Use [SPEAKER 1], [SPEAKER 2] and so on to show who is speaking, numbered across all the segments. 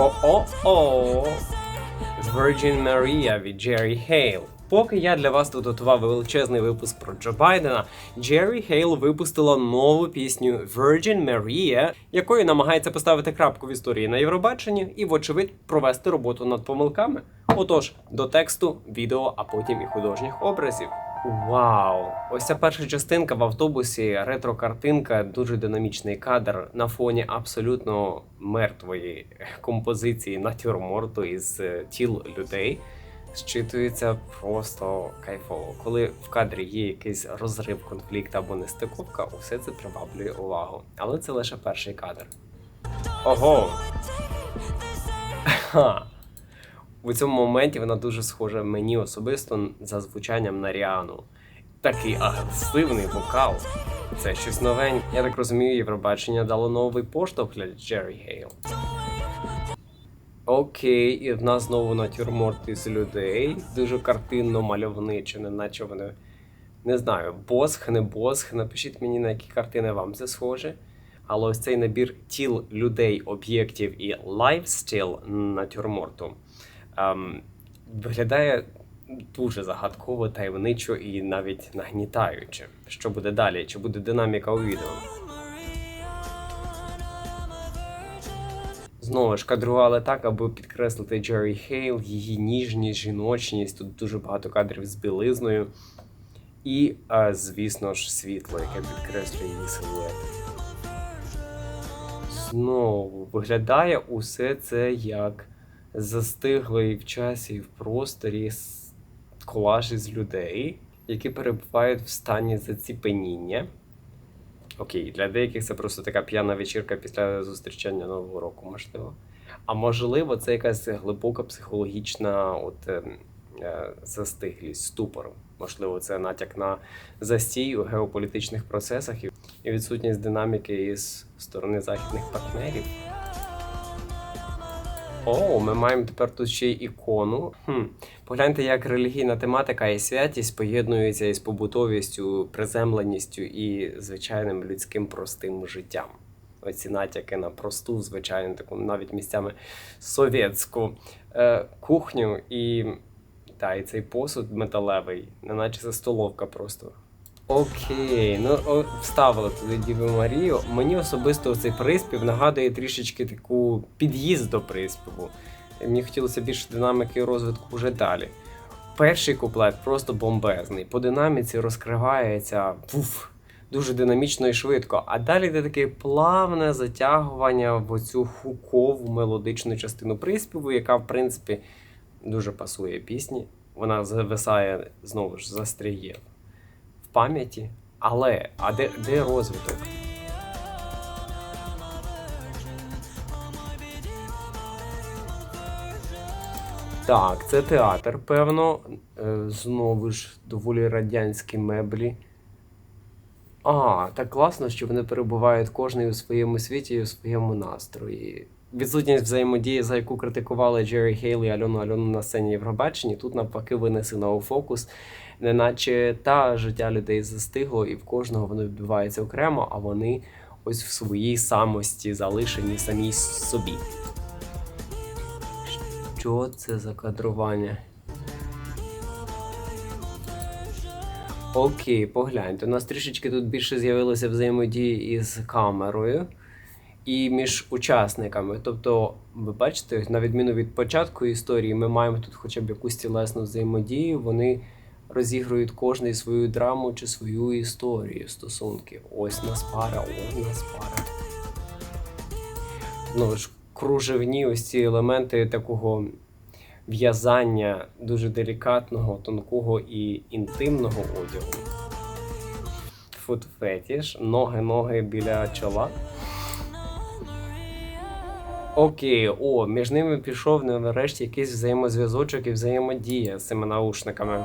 [SPEAKER 1] О-о-о! Virgin Maria від Джері Хейл. Поки я для вас тут готував величезний випуск про Джо Байдена, Джері Хейл випустила нову пісню Virgin Maria, якою намагається поставити крапку в історії на Євробаченні і, вочевидь, провести роботу над помилками. Отож, до тексту, відео, а потім і художніх образів. Вау! Ось ця перша частинка в автобусі, ретро-картинка, дуже динамічний кадр на фоні абсолютно мертвої композиції натюрморту із е, тіл людей. Зчитується просто кайфово. Коли в кадрі є якийсь розрив, конфлікт або нестиковка, усе це приваблює увагу. Але це лише перший кадр. Ого! Ха! У цьому моменті вона дуже схожа мені особисто за звучанням на Ріану. Такий агресивний вокал. Це щось новеньке. Я так розумію, Євробачення дало новий поштовх для Джері Гейл. Окей, і в нас знову натюрморт із людей. Дуже картинно мальовниче, неначе вони. Не знаю, босх, не босх. Напишіть мені, на які картини вам це схоже. Але ось цей набір тіл людей, об'єктів і лайфстил натюрморту ем, виглядає дуже загадково, таємничо і навіть нагнітаюче. Що буде далі? Чи буде динаміка у відео? Знову ж кадрували так, аби підкреслити Джері Хейл, її ніжність, жіночність. Тут дуже багато кадрів з білизною. І, а, звісно ж, світло, яке підкреслює її силует. Знову виглядає усе це як застиглий в часі і в просторі колаж із людей, які перебувають в стані заціпеніння. Окей, для деяких це просто така п'яна вечірка після зустрічання Нового року, можливо. А можливо, це якась глибока психологічна от, е, е, застиглість, ступор. Можливо, це натяк на застій у геополітичних процесах і відсутність динаміки із сторони західних партнерів. О, ми маємо тепер тут ще й ікону. Хм. Погляньте, як релігійна тематика і святість поєднуються із побутовістю, приземленістю і звичайним людським простим життям. Оці натяки на просту, звичайну, таку навіть місцями совєтську е, кухню і, та, і цей посуд металевий, неначе це столовка просто. Окей, ну о, вставили туди Діву Марію. Мені особисто цей приспів нагадує трішечки таку під'їзд до приспіву. Мені хотілося більше динаміки і розвитку вже далі. Перший куплет просто бомбезний. По динаміці розкривається пуф, дуже динамічно і швидко. А далі йде таке плавне затягування в оцю хукову мелодичну частину приспіву, яка, в принципі, дуже пасує пісні. Вона зависає знову ж застряє в пам'яті. Але а де, де розвиток? Так, це театр, певно. Е, Знову ж доволі радянські меблі. А, так класно, що вони перебувають кожний у своєму світі і у своєму настрої. Відсутність взаємодії, за яку критикували Джері Хейл і Альону Альону на сцені Євробаченні, тут навпаки винесено у фокус, неначе та життя людей застигло, і в кожного воно відбувається окремо, а вони ось в своїй самості залишені самій собі. Що це за кадрування? Окей, погляньте. У нас трішечки тут більше з'явилося взаємодії із камерою і між учасниками. Тобто, ви бачите, на відміну від початку історії, ми маємо тут хоча б якусь тілесну взаємодію. Вони розігрують кожний свою драму чи свою історію стосунки. Ось нас пара, ось нас пара. Ну ж, кружевні ось ці елементи такого в'язання дуже делікатного, тонкого і інтимного одягу. Фут фетіш, ноги-ноги біля чола. Окей, о, між ними пішов нарешті якийсь взаємозв'язочок і взаємодія з цими наушниками.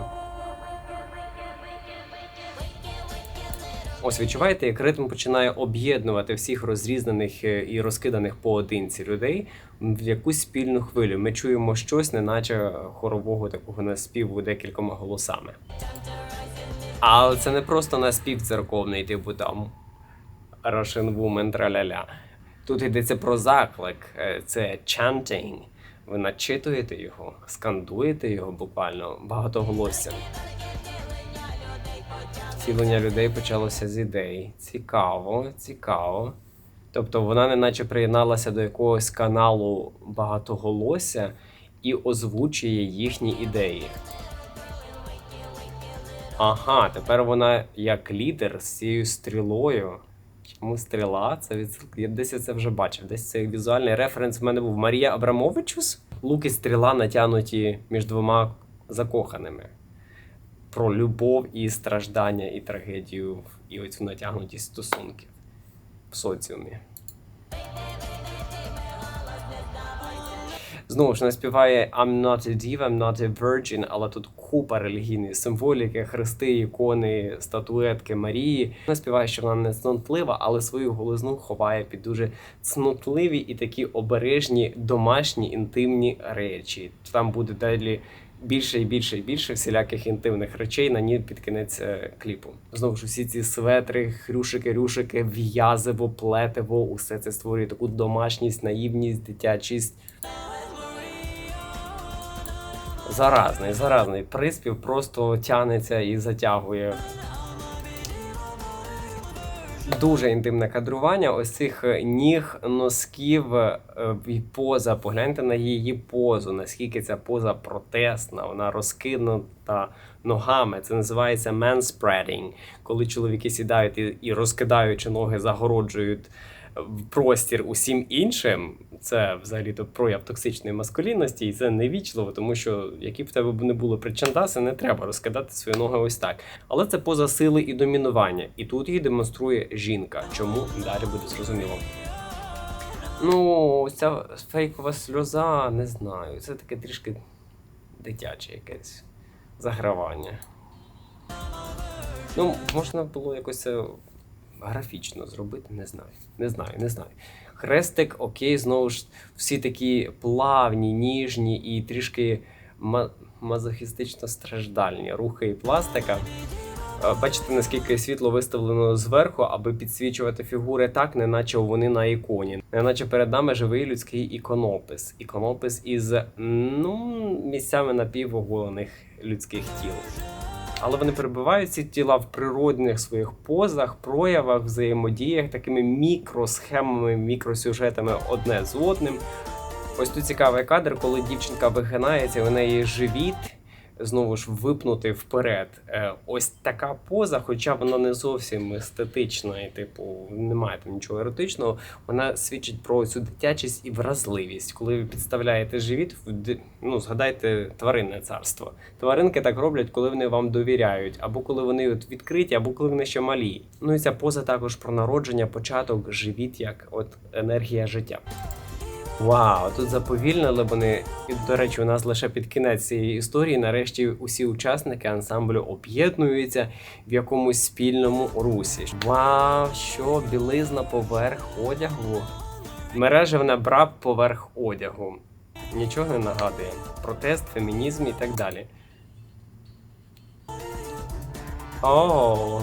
[SPEAKER 1] Ось відчуваєте, як ритм починає об'єднувати всіх розрізнених е, і розкиданих поодинці людей в якусь спільну хвилю. Ми чуємо щось, неначе хорового такого наспіву декількома голосами. Але це не просто наспів церковний, типу там Russian Woman траля-ля. Тут йдеться про заклик, е, це chanting. Ви начитуєте його, скандуєте його буквально багатоголоссям. Втілення людей почалося з ідей. Цікаво, цікаво. Тобто вона неначе приєдналася до якогось каналу багатоголосся і озвучує їхні ідеї. Ага, тепер вона як лідер з цією стрілою. Чому стріла? Це від я десь я це вже бачив. Десь цей візуальний референс в мене був Марія Абрамовичус. Лук і стріла натягнуті між двома закоханими. Про любов і страждання, і трагедію, і оцю натягнутість стосунків в соціумі. Знову ж вона співає I'm not a diva, I'm not a virgin, але тут купа релігійної символіки, хрести, ікони, статуетки Марії. Вона співає, що вона не цнотлива, але свою голизну ховає під дуже цнотливі і такі обережні домашні інтимні речі. Там буде далі більше і більше і більше всіляких інтимних речей на ній під кінець е, кліпу. Знову ж усі ці светри, хрюшики, рюшики, в'язиво, плетиво, усе це створює таку домашність, наївність, дитячість. Заразний, заразний приспів просто тянеться і затягує. Дуже інтимне кадрування. Ось цих е, ніг, носків е, і поза. Погляньте на її позу, наскільки ця поза протестна, вона розкинута ногами. Це називається manspreading, коли чоловіки сідають і, і розкидаючи ноги, загороджують простір усім іншим, це взагалі то прояв токсичної маскулінності, і це невічливо, тому що які б в тебе не було причандаси, не треба розкидати свої ноги ось так. Але це поза сили і домінування. І тут її демонструє жінка. Чому далі буде зрозуміло? Ну, ця фейкова сльоза, не знаю. Це таке трішки дитяче якесь загравання. Ну, можна було якось це графічно зробити, не знаю. Не знаю, не знаю. Хрестик, окей, знову ж всі такі плавні, ніжні і трішки ма мазохістично страждальні рухи і пластика. Е, Бачите, наскільки світло виставлено зверху, аби підсвічувати фігури так, неначе вони на іконі, неначе перед нами живий людський іконопис. Іконопис із ну місцями напівоголених людських тіл але вони перебувають ці тіла в природних своїх позах, проявах, взаємодіях, такими мікросхемами, мікросюжетами одне з одним. Ось тут цікавий кадр, коли дівчинка вигинається, у неї живіт знову ж випнути вперед. Е, ось така поза, хоча вона не зовсім естетична, і типу немає там нічого еротичного. Вона свідчить про цю дитячість і вразливість. Коли ви підставляєте живіт, ну згадайте тваринне царство. Тваринки так роблять, коли вони вам довіряють, або коли вони от відкриті, або коли вони ще малі. Ну і ця поза також про народження, початок, живіт, як от енергія життя. Вау, тут заповільнили вони. До речі, у нас лише під кінець цієї історії. Нарешті усі учасники ансамблю об'єднуються в якомусь спільному русі. Вау, що білизна поверх одягу. Мережевна браб поверх одягу. Нічого не нагадує. Протест, фемінізм і так далі. О.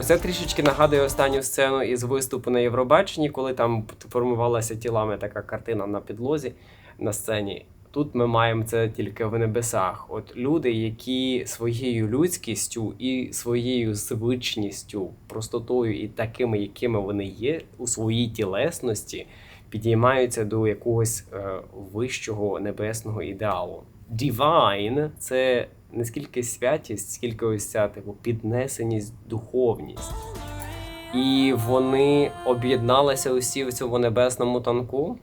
[SPEAKER 1] Оце трішечки нагадує останню сцену із виступу на Євробаченні, коли там формувалася тілами така картина на підлозі на сцені. Тут ми маємо це тільки в небесах. От люди, які своєю людськістю і своєю звичністю, простотою і такими, якими вони є у своїй тілесності, підіймаються до якогось е, вищого небесного ідеалу. Divine – це не скільки святість, скільки ось ця типу піднесеність, духовність. І вони об'єдналися усі в цьому небесному танку.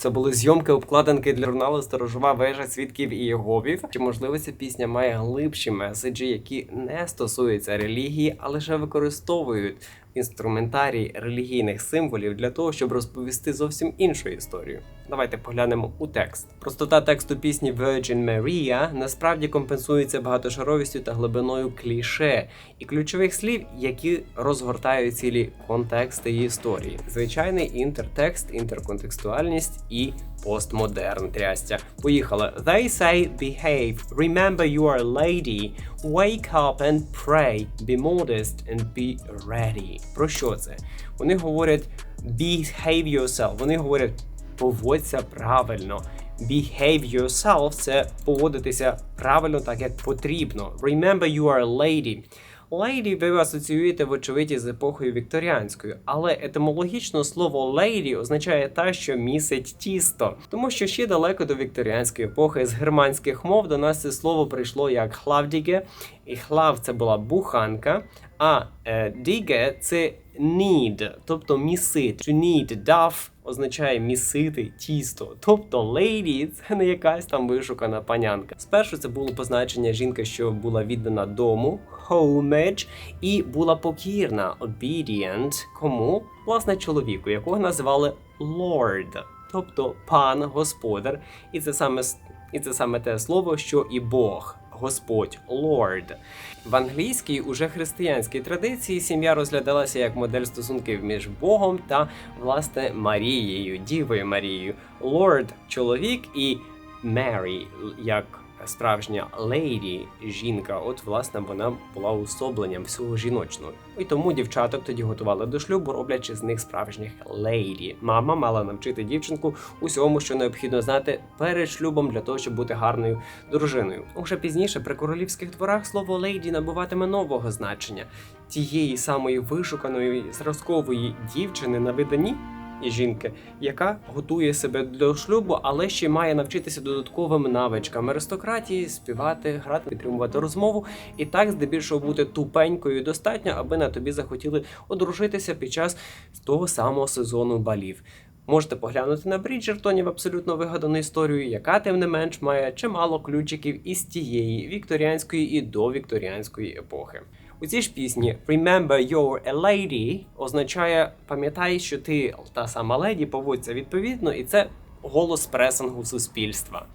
[SPEAKER 1] Це були зйомки обкладинки для журналу Сторожова вежа свідків і Єговів. Чи можливо ця пісня має глибші меседжі, які не стосуються релігії, а лише використовують інструментарій релігійних символів для того, щоб розповісти зовсім іншу історію. Давайте поглянемо у текст. Простота тексту пісні Virgin Maria насправді компенсується багатошаровістю та глибиною кліше і ключових слів, які розгортають цілі контексти історії. Звичайний інтертекст, інтерконтекстуальність і постмодерн трястя. Поїхали. They say behave. Remember you are a lady. Wake up and pray. Be modest and be ready. Про що це? Вони говорять behave yourself. Вони говорять поводься правильно. Behave yourself – це поводитися правильно, так як потрібно. Remember you are a lady. Lady ви асоціюєте, вочевидь, з епохою вікторіанською, але етимологічно слово lady означає та, що місить тісто, тому що ще далеко до вікторіанської епохи з германських мов до нас це слово прийшло як хлавдіге, і хлав це була буханка, а е, діге це need, тобто місить. To need, duff означає місити тісто. Тобто lady – це не якась там вишукана панянка. Спершу це було позначення жінка, що була віддана дому, homage, і була покірна, obedient. Кому? Власне, чоловіку, якого називали lord, тобто пан, господар. І це саме і це саме те слово, що і Бог. Господь Лорд. В англійській уже християнській традиції сім'я розглядалася як модель стосунків між Богом та власне Марією, Дівою Марією. Лорд – чоловік і Мері як справжня лейді, жінка. От власне вона була особленням всього жіночного. І тому дівчаток тоді готували до шлюбу, роблячи з них справжніх лейді. Мама мала навчити дівчинку усьому, що необхідно знати перед шлюбом для того, щоб бути гарною дружиною. Уже пізніше при королівських дворах слово лейді набуватиме нового значення тієї самої вишуканої зразкової дівчини на виданні. Жінки, яка готує себе до шлюбу, але ще має навчитися додатковим навичкам аристократії, співати, грати, підтримувати розмову, і так здебільшого бути тупенькою достатньо, аби на тобі захотіли одружитися під час того самого сезону балів. Можете поглянути на Бріджертонів абсолютно вигадану історію, яка тим не менш має чимало ключиків із тієї вікторіанської і довікторіанської епохи. У цій ж пісні Remember you're a lady означає пам'ятай, що ти та сама леді поводься відповідно, і це голос пресингу суспільства.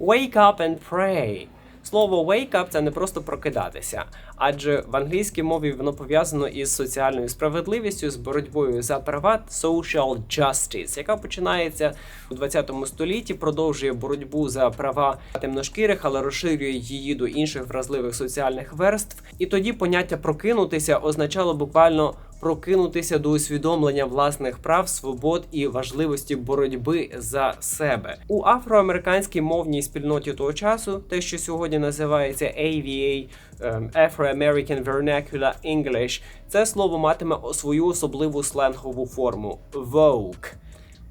[SPEAKER 1] Wake up and pray. Слово wake up це не просто прокидатися, адже в англійській мові воно пов'язано із соціальною справедливістю, з боротьбою за права social justice, яка починається у 20 столітті, продовжує боротьбу за права темношкірих, але розширює її до інших вразливих соціальних верств. І тоді поняття прокинутися означало буквально прокинутися до усвідомлення власних прав, свобод і важливості боротьби за себе у афроамериканській мовній спільноті того часу, те, що сьогодні називається AVA, ем, Afro-American Vernacular English, це слово матиме свою особливу сленгову форму woke.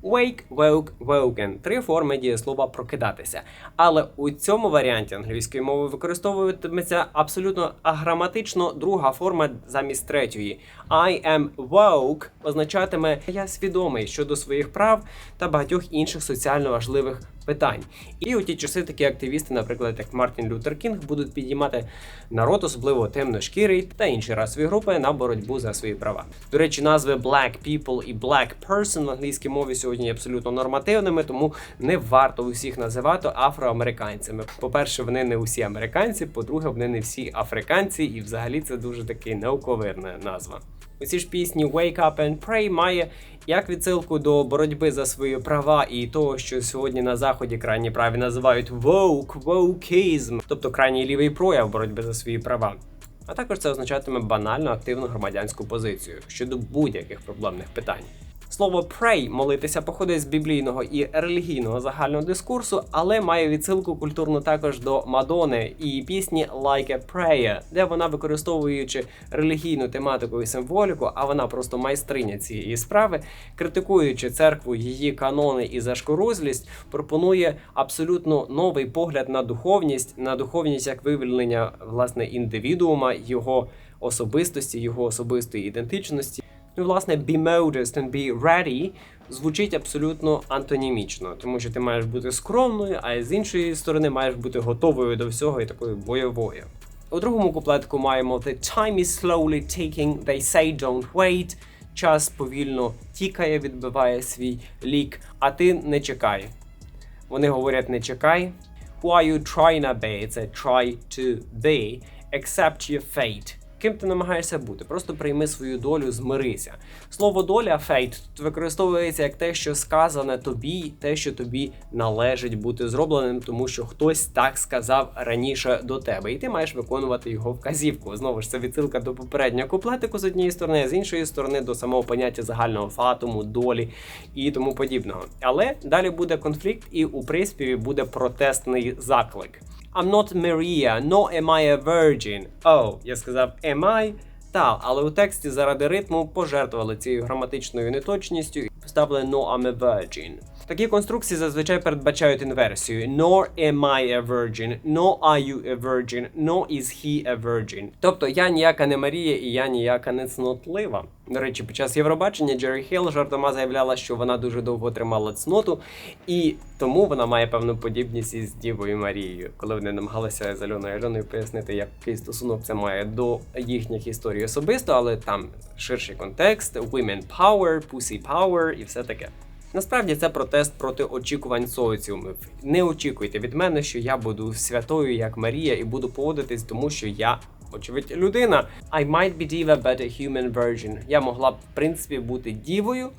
[SPEAKER 1] Wake, woke, woken – три форми дієслова прокидатися. Але у цьому варіанті англійської мови використовуватиметься абсолютно аграматично друга форма замість третьої. I am woke означатиме я свідомий щодо своїх прав та багатьох інших соціально важливих питань. І у ті часи такі активісти, наприклад, як Мартін Лютер Кінг, будуть підіймати народ, особливо темношкірий та інші расові групи на боротьбу за свої права. До речі, назви Black People і Black Person в англійській мові сьогодні абсолютно нормативними, тому не варто усіх називати афроамериканцями. По-перше, вони не усі американці, по-друге, вони не всі африканці, і взагалі це дуже таки науковирна назва. У цій ж пісні Wake Up and Pray має як відсилку до боротьби за свої права і того, що сьогодні на заході крайні праві називають woke, wokeism, тобто крайній лівий прояв боротьби за свої права. А також це означатиме банально активну громадянську позицію щодо будь-яких проблемних питань. Слово pray молитися походить з біблійного і релігійного загального дискурсу, але має відсилку культурну також до Мадони і пісні Like a Prayer, де вона, використовуючи релігійну тематику і символіку, а вона просто майстриня цієї справи, критикуючи церкву, її канони і зашкорузлість, пропонує абсолютно новий погляд на духовність, на духовність як вивільнення власне індивідуума, його особистості, його особистої ідентичності. Ну, власне, be modest and be ready звучить абсолютно антонімічно, тому що ти маєш бути скромною, а з іншої сторони маєш бути готовою до всього і такою бойовою. У другому куплетку маємо The time is slowly ticking, they say don't wait. Час повільно тікає, відбиває свій лік, а ти не чекай. Вони говорять не чекай. Who are you trying to be? Це try to be. Accept your fate. Ким ти намагаєшся бути? Просто прийми свою долю, змирися. Слово доля тут використовується як те, що сказане тобі, те, що тобі належить бути зробленим, тому що хтось так сказав раніше до тебе, і ти маєш виконувати його вказівку. Знову ж це відсилка до попереднього куплетику з однієї сторони, а з іншої сторони до самого поняття загального фатуму, долі і тому подібного. Але далі буде конфлікт, і у приспіві буде протестний заклик. I'm not Maria, nor am I a virgin. Oh, я сказав am I? Та, але у тексті заради ритму пожертвували цією граматичною неточністю і поставили no I'm a virgin. Такі конструкції зазвичай передбачають інверсію. Nor am I a virgin, nor are you a virgin, nor is he a virgin. Тобто я ніяка не Марія і я ніяка не цнотлива. До речі, під час Євробачення Джері Хейл жартома заявляла, що вона дуже довго тримала цноту, і тому вона має певну подібність із Дівою Марією, коли вони намагалися з Альоною Альоною пояснити, який стосунок це має до їхніх історій особисто, але там ширший контекст, women power, pussy power і все таке. Насправді це протест проти очікувань соціумів. Не очікуйте від мене, що я буду святою як Марія і буду поводитись, тому що я. Очевидь, людина. I might be diva, but a human virgin. Я могла б, в принципі, бути дівою,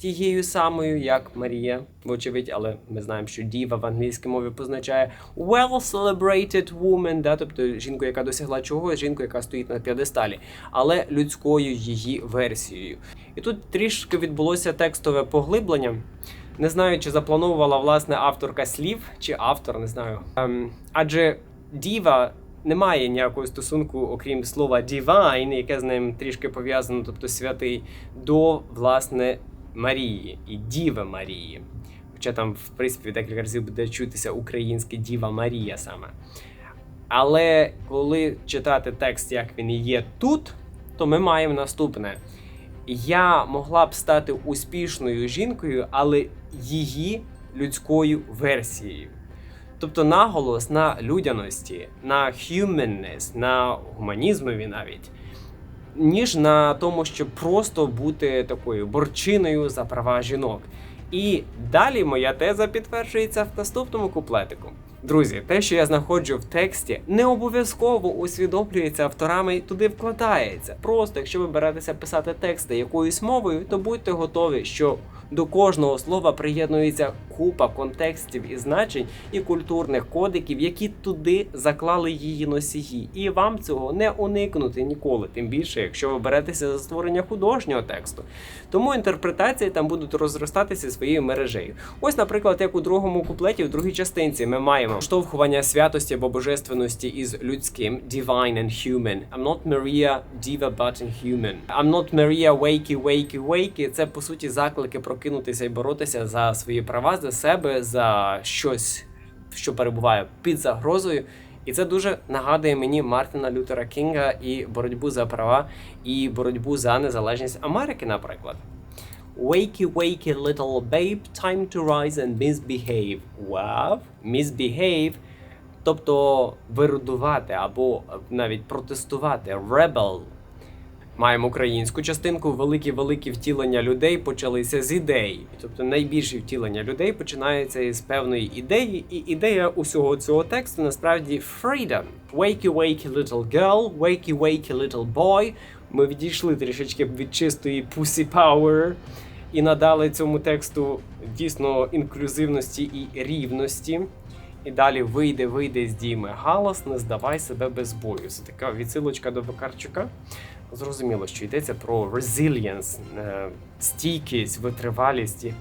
[SPEAKER 1] тією самою, як Марія, вочевидь, але ми знаємо, що діва в англійській мові позначає well celebrated woman, да, тобто жінку, яка досягла чогось, жінку, яка стоїть на п'єдесталі, але людською її версією. І тут трішки відбулося текстове поглиблення. Не знаю, чи заплановувала власне авторка слів, чи автор, не знаю. Ем, адже діва не має ніякого стосунку, окрім слова divine, яке з ним трішки пов'язано, тобто святий, до власне Марії і Діви Марії. Хоча там, в принципі, декілька разів буде чутися українське Діва Марія саме. Але коли читати текст, як він є тут, то ми маємо наступне. Я могла б стати успішною жінкою, але її людською версією. Тобто наголос на людяності, на humanness, на гуманізмові навіть, ніж на тому, щоб просто бути такою борчиною за права жінок. І далі моя теза підтверджується в наступному куплетику. Друзі, те, що я знаходжу в тексті, не обов'язково усвідомлюється авторами і туди вкладається. Просто якщо ви беретеся писати тексти якоюсь мовою, то будьте готові, що до кожного слова приєднується купа контекстів і значень і культурних кодиків, які туди заклали її носії. І вам цього не уникнути ніколи, тим більше, якщо ви беретеся за створення художнього тексту. Тому інтерпретації там будуть розростатися своєю мережею. Ось, наприклад, як у другому куплеті, в другій частинці, ми маємо штовхування святості або божественності із людським divine and human. I'm not Maria, diva, but inhuman. I'm not Maria, wakey, wakey, wakey. Це по суті заклики прокинутися і боротися за свої права, за себе, за щось, що перебуває під загрозою. І це дуже нагадує мені Мартина Лютера Кінга і боротьбу за права, і боротьбу за незалежність Америки, наприклад. Wakey, wakey, little babe, time to rise and misbehave. Wow, misbehave, тобто вирудувати або навіть протестувати. Rebel. Маємо українську частинку. Великі-великі втілення людей почалися з ідей. Тобто найбільші втілення людей починаються із певної ідеї, і ідея усього цього тексту насправді freedom. Wakey, wakey, little girl, wakey, wakey, little boy. Ми відійшли трішечки від чистої pussy power і надали цьому тексту дійсно інклюзивності і рівності. І далі вийде, вийде з дійми галас, не здавай себе без бою. Це така відсилочка до Вакарчука. Зрозуміло, що йдеться про resilience, е, стійкість, витривалість і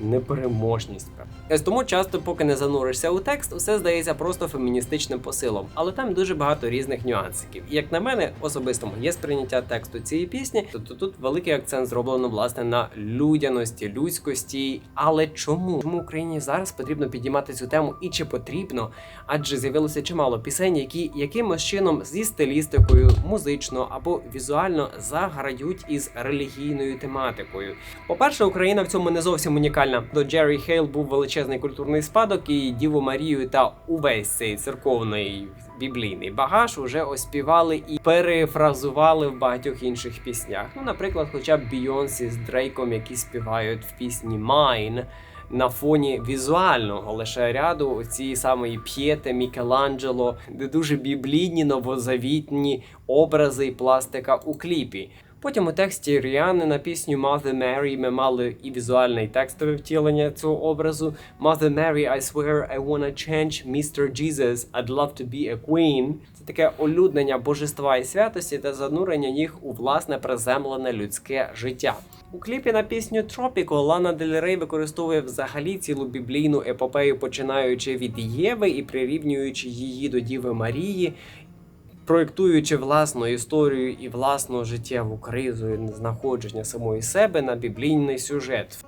[SPEAKER 1] непереможність. Ось тому часто, поки не зануришся у текст, все здається просто феміністичним посилом, але там дуже багато різних нюансиків. І як на мене, особисто моє сприйняття тексту цієї пісні, то тут великий акцент зроблено власне на людяності, людськості. Але чому? Чому Україні зараз потрібно підіймати цю тему і чи потрібно? Адже з'явилося чимало пісень, які якимось чином зі стилістикою, музично або візуально заграють із релігійною тематикою. По-перше, Україна в цьому не зовсім унікальна. До Джері Хейл був величезний культурний спадок, і Діву Марію та увесь цей церковний біблійний багаж уже оспівали і перефразували в багатьох інших піснях. Ну, наприклад, хоча б Бійонсі з Дрейком, які співають в пісні Mine, на фоні візуального лише ряду цієї самої п'єти Мікеланджело, де дуже біблійні новозавітні образи і пластика у кліпі. Потім у тексті Ріани на пісню Mother Mary ми мали і візуальне і текстове втілення цього образу. Mother Mary, I swear I wanna change Mr. Jesus, I'd love to be a queen. Це таке олюднення божества і святості та занурення їх у власне приземлене людське життя. У кліпі на пісню Tropical Лана Дель Рей використовує взагалі цілу біблійну епопею, починаючи від Єви і прирівнюючи її до Діви Марії, проєктуючи власну історію і власну життєву кризу знаходження самої себе на біблійний сюжет.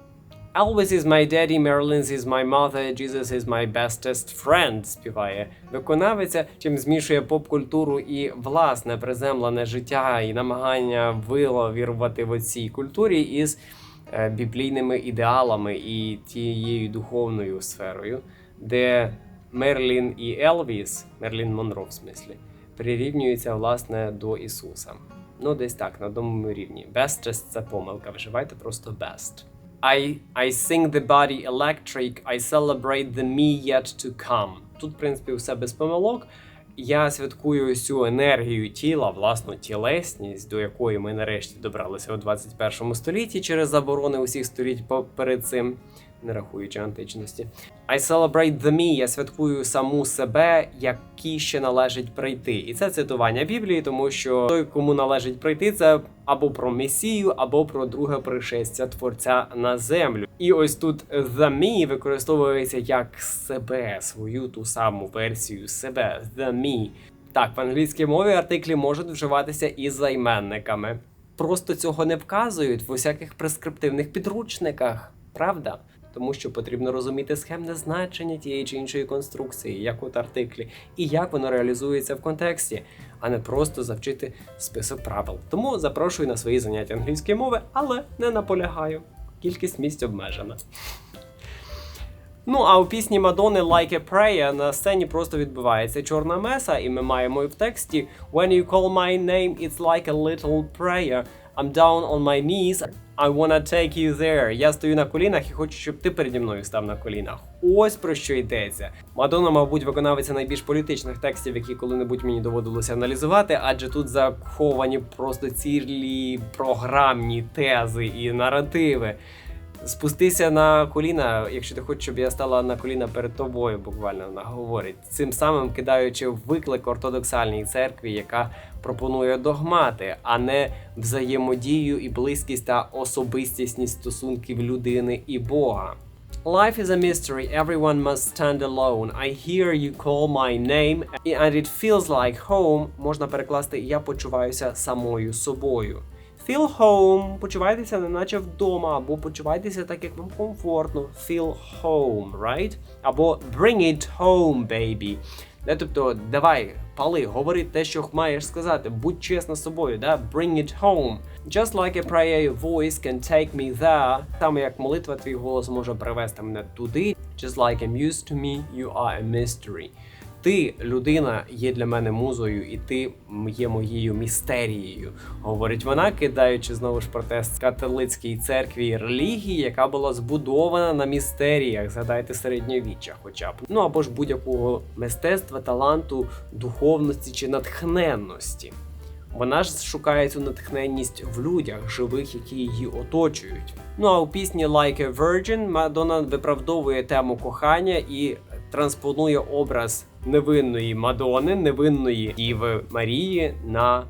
[SPEAKER 1] Elvis is my daddy, Marilyn is my mother, Jesus is my bestest friend, співає виконавиця, чим змішує поп-культуру і власне приземлене життя і намагання виловірувати в цій культурі із е, біблійними ідеалами і тією духовною сферою, де Мерлін і Елвіс, Мерлін Монро в смислі, прирівнюються власне до Ісуса. Ну, десь так, на одному рівні. Bestest – це помилка, вживайте просто best. I, I sing the body electric, I celebrate the me yet to come. Тут, в принципі, все без помилок. Я святкую всю енергію тіла, власну тілесність, до якої ми нарешті добралися у 21 столітті через заборони усіх століть перед цим, не рахуючи античності. I celebrate the me, я святкую саму себе, якій ще належить прийти. І це цитування Біблії, тому що той, кому належить прийти, це або про Месію, або про друге пришестя Творця на землю. І ось тут the me використовується як себе, свою ту саму версію себе, the me. Так, в англійській мові артиклі можуть вживатися і займенниками. Просто цього не вказують в усяких прескриптивних підручниках, правда? Тому що потрібно розуміти схемне значення тієї чи іншої конструкції, як от артиклі, і як воно реалізується в контексті, а не просто завчити список правил. Тому запрошую на свої заняття англійської мови, але не наполягаю. Кількість місць обмежена. Ну, а у пісні Мадони Like a Prayer на сцені просто відбувається чорна меса, і ми маємо і в тексті When you call my name, it's like a little prayer. I'm down on my knees. I wanna take you there. Я стою на колінах і хочу, щоб ти переді мною став на колінах. Ось про що йдеться. Мадонна, мабуть, виконавиця найбільш політичних текстів, які коли-небудь мені доводилося аналізувати, адже тут заховані просто цілі програмні тези і наративи. Спустися на коліна, якщо ти хочеш, щоб я стала на коліна перед тобою, буквально вона говорить, цим самим кидаючи виклик ортодоксальній церкві, яка пропонує догмати, а не взаємодію і близькість та особистісність стосунків людини і Бога. Life is a mystery, everyone must stand alone. I hear you call my name, and it feels like home. Можна перекласти Я почуваюся самою собою. Feel home, почувайтеся неначе вдома, або почувайтеся так, як вам комфортно. Feel home, right? Або bring it home, baby. Де, тобто, давай, пали, говори те, що маєш сказати, будь чесна з собою, да? Bring it home. Just like a prayer, your voice can take me there. Саме як молитва, твій голос може привести мене туди. Just like a muse to me, you are a mystery. Ти, людина, є для мене музою, і ти є моєю містерією, говорить вона, кидаючи знову ж протест католицькій церкві релігії, яка була збудована на містеріях. Згадайте середньовіччя, хоча б ну або ж будь-якого мистецтва, таланту, духовності чи натхненності. Вона ж шукає цю натхненність в людях, живих, які її оточують. Ну а у пісні Like a Virgin Мадонна виправдовує тему кохання і транспонує образ невинної Мадони, невинної Діви Марії на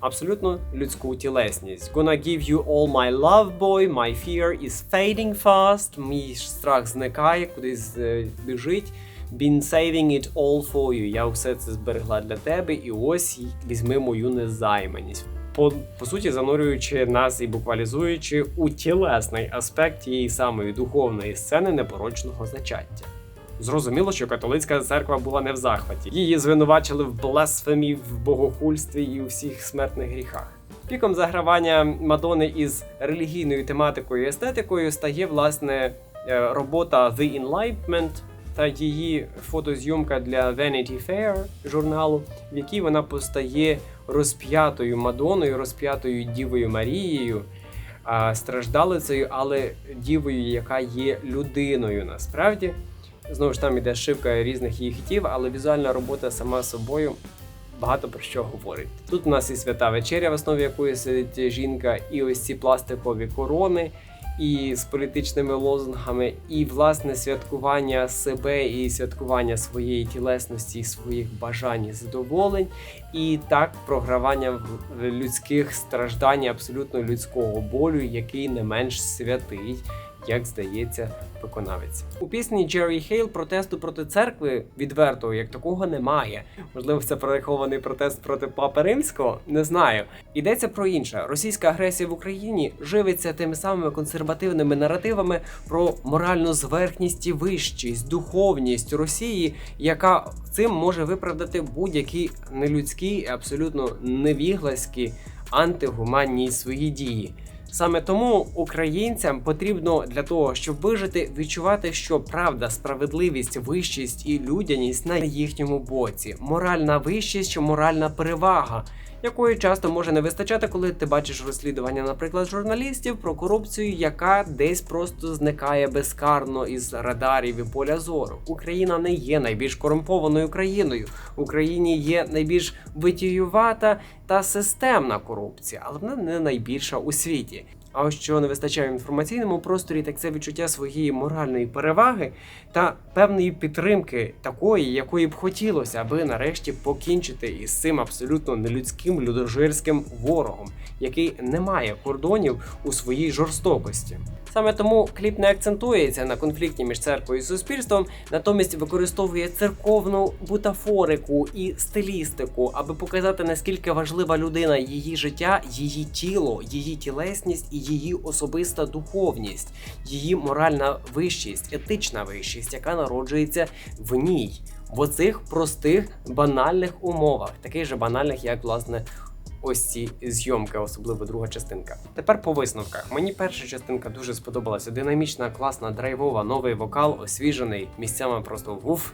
[SPEAKER 1] абсолютно людську тілесність. Gonna give you all my love, boy, my fear is fading fast. Мій страх зникає, кудись е, біжить. Been saving it all for you. Я все це зберегла для тебе, і ось візьми мою незайманість. По, по суті, занурюючи нас і буквалізуючи у тілесний аспект тієї самої духовної сцени непорочного зачаття. Зрозуміло, що католицька церква була не в захваті. Її звинувачили в блесфемі, в богохульстві і у всіх смертних гріхах. Піком загравання Мадони із релігійною тематикою і естетикою стає власне е, робота The Enlightenment та її фотозйомка для Vanity Fair журналу, в якій вона постає розп'ятою Мадоною, розп'ятою Дівою Марією. страждалицею, але дівою, яка є людиною насправді. Знову ж там іде шивка різних її хітів, але візуальна робота сама собою багато про що говорить. Тут у нас і свята вечеря, в основі якої сидить жінка, і ось ці пластикові корони, і з політичними лозунгами, і власне святкування себе, і святкування своєї тілесності, і своїх бажань і задоволень, і так програвання людських страждань, абсолютно людського болю, який не менш святий, як здається, виконавець. У пісні Джері Хейл протесту проти церкви відвертого як такого немає. Можливо, це прихований протест проти папи римського? Не знаю. Йдеться про інше. Російська агресія в Україні живиться тими самими консервативними наративами про моральну зверхність і вищість, духовність Росії, яка цим може виправдати будь-які нелюдські, абсолютно невіглаські антигуманні свої дії. Саме тому українцям потрібно для того, щоб вижити, відчувати, що правда, справедливість, вищість і людяність на їхньому боці, моральна вищість моральна перевага, якої часто може не вистачати, коли ти бачиш розслідування, наприклад, журналістів про корупцію, яка десь просто зникає безкарно із радарів і поля зору. Україна не є найбільш корумпованою країною. Україні є найбільш витіювата та системна корупція, але вона не найбільша у світі. А ось що не вистачає в інформаційному просторі, так це відчуття своєї моральної переваги та певної підтримки, такої, якої б хотілося, аби нарешті покінчити із цим абсолютно нелюдським людожирським ворогом, який не має кордонів у своїй жорстокості. Саме тому кліп не акцентується на конфлікті між церквою і суспільством, натомість використовує церковну бутафорику і стилістику, аби показати наскільки важлива людина, її життя, її тіло, її тілесність і її особиста духовність, її моральна вищість, етична вищість, яка народжується в ній. В оцих простих банальних умовах, таких же банальних, як власне ось ці зйомки, особливо друга частинка. Тепер по висновках. Мені перша частинка дуже сподобалася. Динамічна, класна, драйвова, новий вокал, освіжений, місцями просто вуф.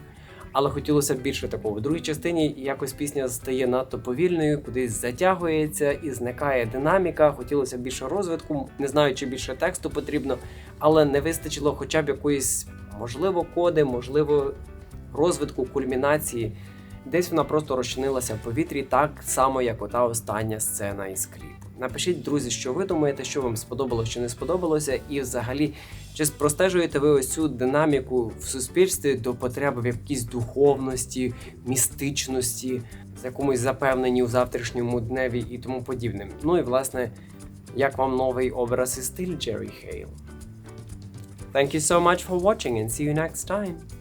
[SPEAKER 1] Але хотілося б більше такого. В другій частині якось пісня стає надто повільною, кудись затягується і зникає динаміка. Хотілося б більше розвитку. Не знаю, чи більше тексту потрібно, але не вистачило хоча б якоїсь, можливо, коди, можливо, розвитку, кульмінації. Десь вона просто розчинилася в повітрі так само, як ота остання сцена із кліпу. Напишіть, друзі, що ви думаєте, що вам сподобалось, що не сподобалося, і взагалі, чи простежуєте ви ось цю динаміку в суспільстві до потреби в якійсь духовності, містичності, якомусь запевненні у завтрашньому дневі і тому подібним. Ну і власне, як вам новий образ і стиль Джері Хейл? Thank you so much for watching and see you next time.